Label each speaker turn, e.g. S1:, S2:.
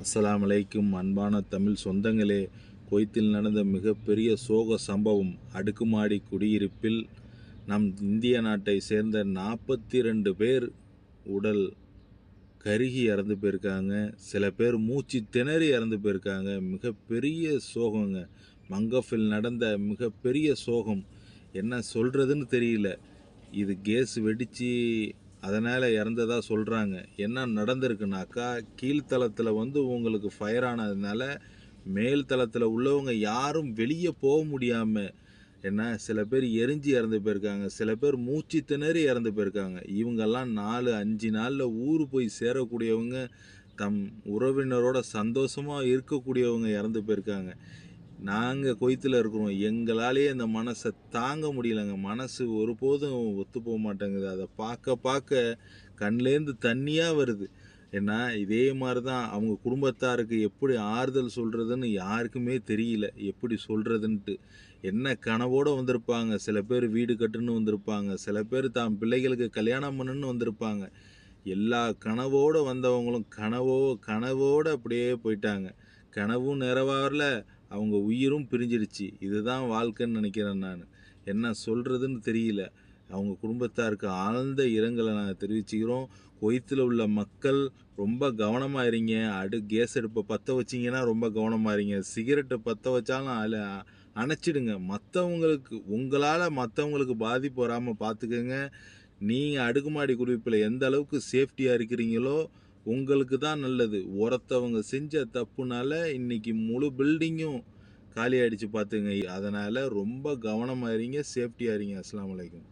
S1: அஸ்லாம் அலைக்கும் அன்பான தமிழ் சொந்தங்களே குவைத்தில் நடந்த மிகப்பெரிய சோக சம்பவம் அடுக்குமாடி குடியிருப்பில் நம் இந்திய நாட்டை சேர்ந்த நாற்பத்தி ரெண்டு பேர் உடல் கருகி இறந்து போயிருக்காங்க. சில பேர் மூச்சு திணறி இறந்து போயிருக்காங்க. மிகப்பெரிய சோகங்க. மங்கஃபில் நடந்த மிகப்பெரிய சோகம். என்ன சொல்கிறதுன்னு தெரியல. இது கேஸ் வெடித்து அதனால் இறந்ததாக சொல்கிறாங்க என்ன நடந்திருக்குனாக்கா கீழ்த்தளத்தில் வந்து உங்களுக்கு ஃபயர் ஆனதுனால மேல் தளத்தில் உள்ளவங்க யாரும் வெளியே போக முடியாமல் என்ன சில பேர் எரிஞ்சு இறந்து போயிருக்காங்க. சில பேர் மூச்சு திணறி இறந்து போயிருக்காங்க. இவங்கெல்லாம் நாலு அஞ்சு நாளில் ஊர் போய் சேரக்கூடியவங்க தம் உறவினரோட சந்தோஷமாக இருக்கக்கூடியவங்க இறந்து போயிருக்காங்க. நாங்கள் கொய்த்தில் இருக்கிறோம். எங்களாலேயே அந்த மனசை தாங்க முடியலங்க. மனசு ஒருபோதும் ஒத்து போக மாட்டேங்குது. அதை பார்க்க பார்க்க கண்லேருந்து தண்ணியாக வருது. ஏன்னா இதே மாதிரி தான் அவங்க குடும்பத்தாருக்கு எப்படி ஆறுதல் சொல்கிறதுன்னு யாருக்குமே தெரியல. எப்படி சொல்கிறதுன்ட்டு என்ன கனவோடு வந்திருப்பாங்க. சில பேர் வீடு கட்டுன்னு வந்திருப்பாங்க. சில பேர் தாம் பிள்ளைகளுக்கு கல்யாணம் பண்ணுன்னு வந்திருப்பாங்க. எல்லா கனவோடு வந்தவங்களும் கனவோ கனவோடு அப்படியே போயிட்டாங்க. கனவும் நிறைவாகல அவங்க உயிரும் பிரிஞ்சிடுச்சு. இதுதான் வாழ்க்கைன்னு நினைக்கிறேன் நான். என்ன சொல்கிறதுன்னு தெரியல. அவங்க குடும்பத்தாருக்கு ஆழ்ந்த இரங்கலை நாங்கள் தெரிவிச்சுக்கிறோம். கொய்த்தில் உள்ள மக்கள் ரொம்ப கவனமாக இருங்க அடு கேஸ் அடுப்பை பற்ற வச்சிங்கன்னா ரொம்ப கவனமாக இருங்க சிகரெட்டை பற்ற வச்சாலும் அதில் அணைச்சிடுங்க. மற்றவங்களுக்கு உங்களால் மற்றவங்களுக்கு பாதிப்பு வராமல் பார்த்துக்கோங்க. நீங்கள் அடுக்குமாடி குடிப்பில் எந்த அளவுக்கு சேஃப்டியாக இருக்கிறீங்களோ உங்களுக்கு தான் நல்லது. ஒருத்தவங்க செஞ்ச தப்புனால இன்னைக்கு முழு பில்டிங்கும் காலி ஆயிடுச்சு பார்த்துங்க அதனால் ரொம்ப கவனமாக இருங்க. சேஃப்டியாக இருங்க. அஸ்லாம் வலைக்கம்